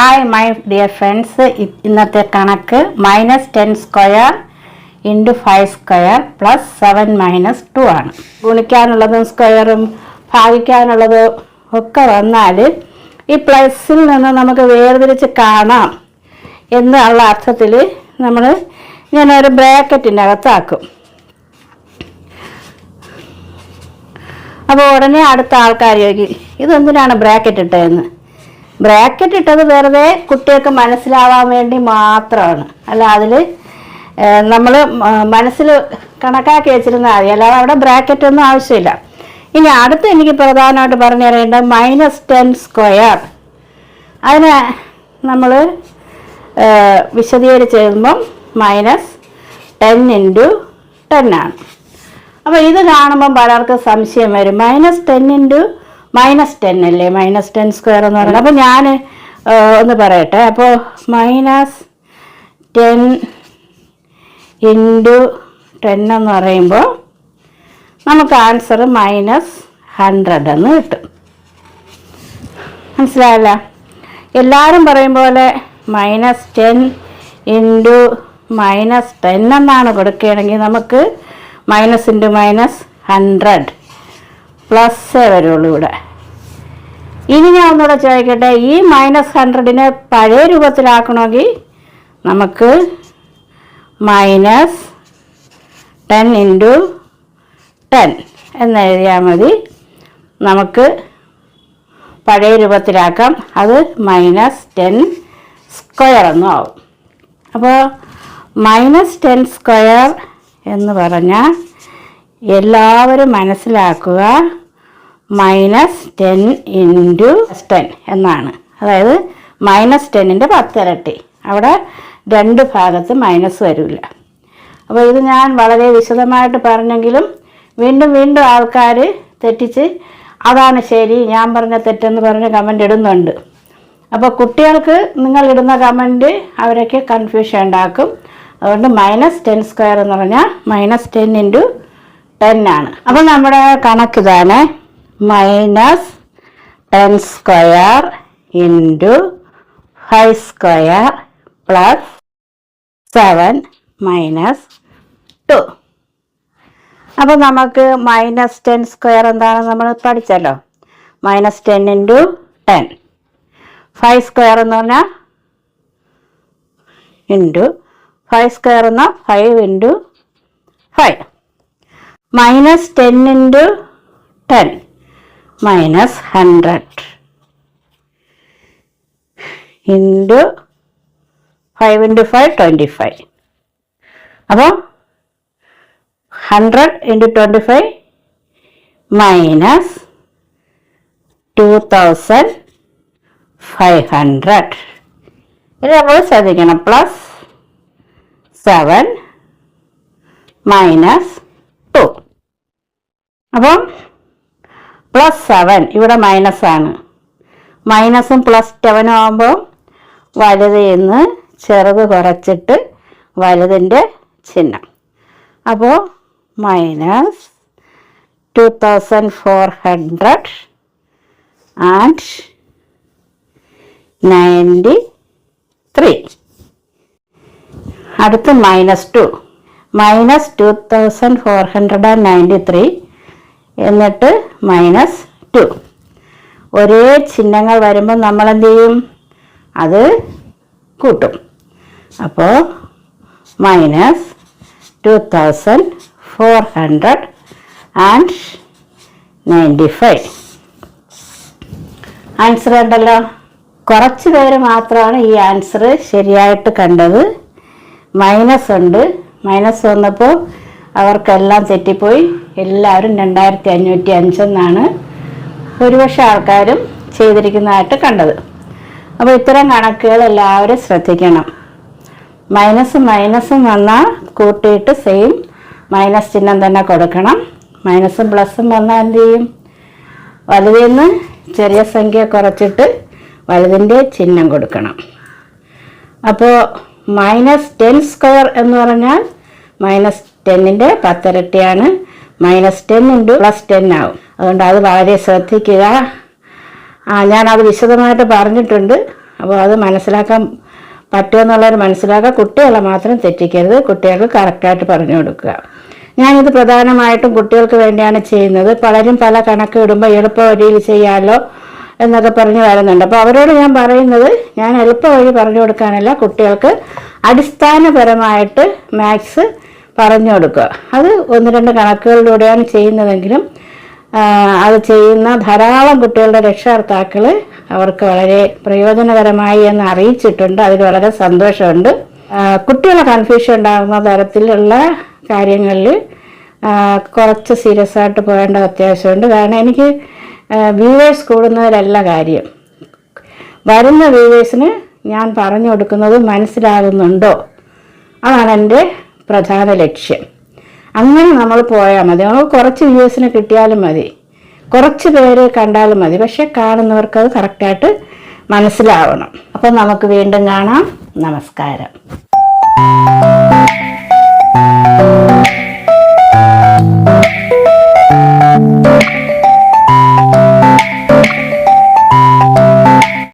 Hi my dear friends ഇന്നത്തെ കണക്ക് minus ten square into five square plus seven minus two ആണ്. ഗുണിക്കാനുള്ളതും സ്ക്വയറും ഭാഗിക്കാനുള്ളതും ഒക്കെ വന്നാൽ ഈ പ്ലസിൽ നിന്ന് നമുക്ക് വേർതിരിച്ച് കാണാം എന്നുള്ള അർത്ഥത്തിൽ നമ്മൾ ഇങ്ങനെ ഒരു ബ്രാക്കറ്റിന്റെ അകത്താക്കും. അപ്പോൾ ഉടനെ അടുത്ത ആൾക്കാർ ചോദിക്കും ഇതെന്തിനാണ് ബ്രാക്കറ്റ് ഇട്ടതെന്ന്? ബ്രാക്കറ്റ് ഇട്ടത് വെറുതെ കുട്ടികൾക്ക് മനസ്സിലാവാൻ വേണ്ടി മാത്രമാണ്. അല്ല അതിൽ നമ്മൾ മനസ്സിൽ കണക്കാക്കി വെച്ചിരുന്നാൽ മതി അല്ലാതെ അവിടെ ബ്രാക്കറ്റ് ഒന്നും ആവശ്യമില്ല. ഇനി അടുത്ത് എനിക്ക് പ്രധാനമായിട്ട് പറഞ്ഞു തരേണ്ടത് മൈനസ് ടെൻ സ്ക്വയർ അതിന് നമ്മൾ വിശദീകരിച്ച് എഴുതുമ്പം മൈനസ് ടെൻ ഇന്റു ടെൻ ആണ്. അപ്പോൾ ഇത് കാണുമ്പം പലർക്കും സംശയം വരും. Minus ten into minus ten അല്ലേ? മൈനസ് ടെൻ സ്ക്വയർ എന്ന് പറയുന്നത്. അപ്പോൾ ഞാൻ ഒന്ന് പറയട്ടെ. അപ്പോൾ മൈനസ് ടെൻ ഇന്റു ടെൻ എന്ന് പറയുമ്പോൾ നമുക്ക് ആൻസർ മൈനസ് ഹൺഡ്രഡ് എന്ന് കിട്ടും. മനസ്സിലായല്ല? എല്ലാവരും പറയും പോലെ minus ten into minus ten എന്നാണ് കൊടുക്കുകയാണെങ്കിൽ നമുക്ക് മൈനസ് ഇന്റു മൈനസ് ഹൺഡ്രഡ് പ്ലസ്സേ വരുള്ളൂ ഇവിടെ. ഇനി ഞാൻ ഒന്നുകൂടെ ചോദിക്കട്ടെ ഈ മൈനസ് ഹൺഡ്രഡിനെ പഴയ രൂപത്തിലാക്കണമെങ്കിൽ നമുക്ക് മൈനസ് ടെൻ ഇന്റു ടെൻ എന്നെഴുതിയാൽ മതി. നമുക്ക് പഴയ രൂപത്തിലാക്കാം. അത് മൈനസ് ടെൻ സ്ക്വയർ എന്നും ആവും. അപ്പോൾ മൈനസ് ടെൻ സ്ക്വയർ എന്ന് പറഞ്ഞാൽ എല്ലാവരും മനസ്സിലാക്കുക മൈനസ് ടെൻ ഇന്റു ടെൻ എന്നാണ്. അതായത് മൈനസ് ടെന്നിന്റെ പത്തിരട്ടി അവിടെ രണ്ട് ഭാഗത്ത് മൈനസ് വരില്ല. അപ്പോൾ ഇത് ഞാൻ വളരെ വിശദമായിട്ട് പറഞ്ഞെങ്കിലും വീണ്ടും വീണ്ടും ആൾക്കാർ തെറ്റിച്ച് അതാണ് ശരി ഞാൻ പറഞ്ഞ തെറ്റെന്ന് പറഞ്ഞ് കമന്റ് ഇടുന്നുണ്ട്. അപ്പോൾ കുട്ടികൾക്ക് നിങ്ങൾ ഇടുന്ന കമന്റ് അവരൊക്കെ കൺഫ്യൂഷൻ ഉണ്ടാക്കും. അതുകൊണ്ട് മൈനസ് ടെൻ സ്ക്വയർ എന്ന് പറഞ്ഞാൽ മൈനസ് ടെൻ ഇന്റു ടെൻ ആണ്. അപ്പോൾ നമ്മുടെ കണക്ക് ഇതാണ് minus ten square into five square plus seven minus two. അപ്പോൾ നമുക്ക് മൈനസ് ടെൻ സ്ക്വയർ എന്താണെന്ന് നമ്മൾ പഠിച്ചല്ലോ. Minus ten into ten. Five square എന്ന് പറഞ്ഞാൽ ഇന്റു ഫൈവ് സ്ക്വയർ എന്ന five into five minus ten into ten. Minus hundred into five into five twenty five അപ്പോൾ hundred into twenty five minus two thousand five hundred ഇത് നമ്മൾ ശ്രദ്ധിക്കണം. Plus seven minus two അപ്പം plus seven ഇവിടെ minus ആണ്. മൈനസും plus സെവനും ആകുമ്പോൾ വലുത് എന്ന് ചെറുത് കുറച്ചിട്ട് വലുതിന്റെ ചിഹ്നം. അപ്പോൾ minus two thousand four hundred and ninety three അടുത്ത് minus two minus two thousand four hundred and ninety three എന്നിട്ട് മൈനസ് ടു ഒരേ ചിഹ്നങ്ങൾ വരുമ്പോൾ നമ്മൾ എന്ത് ചെയ്യും അത് കൂട്ടും. അപ്പോൾ minus two thousand four hundred and ninety five answer ഉണ്ടല്ലോ? കുറച്ച് പേര് മാത്രമാണ് ഈ ആൻസർ ശരിയായിട്ട് കണ്ടത്. മൈനസ് ഉണ്ട്. മൈനസ് വന്നപ്പോൾ അവർക്കെല്ലാം തെറ്റിപ്പോയി. എല്ലാവരും രണ്ടായിരത്തി അഞ്ഞൂറ്റി അഞ്ചെന്നാണ് ഒരുപക്ഷെ ആൾക്കാരും ചെയ്തിരിക്കുന്നതായിട്ട് കണ്ടത്. അപ്പോൾ ഇത്തരം കണക്കുകൾ എല്ലാവരും ശ്രദ്ധിക്കണം. മൈനസ് മൈനസും വന്നാൽ കൂട്ടിയിട്ട് സെയിം മൈനസ് ചിഹ്നം തന്നെ കൊടുക്കണം. മൈനസും പ്ലസും വന്നാൽ എന്ത് ചെയ്യും? വലുതിൽ ചെറിയ സംഖ്യ കുറച്ചിട്ട് വലുതിന്റെ ചിഹ്നം കൊടുക്കണം. അപ്പോൾ മൈനസ് ടെൻ സ്ക്വയർ എന്ന് പറഞ്ഞാൽ മൈനസ് ടെന്നിന്റെ പത്തിരട്ടിയാണ് minus ten into plus ten ആവും. അതുകൊണ്ട് അത് വളരെ ശ്രദ്ധിക്കുക. ആ ഞാനത് വിശദമായിട്ട് പറഞ്ഞിട്ടുണ്ട്. അപ്പോൾ അത് മനസ്സിലാക്കാൻ പറ്റുമെന്നുള്ളവർ മനസ്സിലാക്കുക. കുട്ടികളെ മാത്രം തെറ്റിക്കരുത്. കുട്ടികൾക്ക് കറക്റ്റായിട്ട് പറഞ്ഞു കൊടുക്കുക. ഞാനിത് പ്രധാനമായിട്ടും കുട്ടികൾക്ക് വേണ്ടിയാണ് ചെയ്യുന്നത്. പലരും പല കണക്ക് ഇടുമ്പോൾ എളുപ്പ വഴിയിൽ ചെയ്യാമല്ലോ എന്നൊക്കെ പറഞ്ഞു വരുന്നുണ്ട്. അപ്പോൾ അവരോട് ഞാൻ പറയുന്നത് ഞാൻ എളുപ്പ വഴി പറഞ്ഞു കൊടുക്കാനല്ല. കുട്ടികൾക്ക് അടിസ്ഥാനപരമായിട്ട് മാത്സ് പറഞ്ഞു കൊടുക്കുക അത് ഒന്ന് രണ്ട് കണക്കുകളിലൂടെയാണ് ചെയ്യുന്നതെങ്കിലും അത് ചെയ്യുന്ന ധാരാളം കുട്ടികളുടെ രക്ഷകർത്താക്കൾ അവർക്ക് വളരെ പ്രയോജനകരമായി എന്ന് അറിയിച്ചിട്ടുണ്ട്. അതിൽ വളരെ സന്തോഷമുണ്ട്. കുട്ടികളെ കൺഫ്യൂഷൻ ഉണ്ടാകുന്ന തരത്തിലുള്ള കാര്യങ്ങളിൽ കുറച്ച് സീരിയസ് ആയിട്ട് പോകേണ്ട അത്യാവശ്യമുണ്ട്. കാരണം എനിക്ക് വ്യൂവേഴ്സ് കൂടുന്നതിലല്ല കാര്യം. വരുന്ന വ്യൂവേഴ്സിന് ഞാൻ പറഞ്ഞു കൊടുക്കുന്നത് മനസ്സിലാകുന്നുണ്ടോ? അതാണ് എന്റെ പ്രധാന ലക്ഷ്യം. അങ്ങനെ നമ്മൾ പോയാൽ മതി. നമുക്ക് കുറച്ച് വ്യൂസിന് കിട്ടിയാലും മതി. കുറച്ച് പേര് കണ്ടാലും മതി. പക്ഷെ കാണുന്നവർക്ക് അത് കറക്റ്റായിട്ട് മനസ്സിലാവണം. അപ്പം നമുക്ക് വീണ്ടും കാണാം. നമസ്കാരം.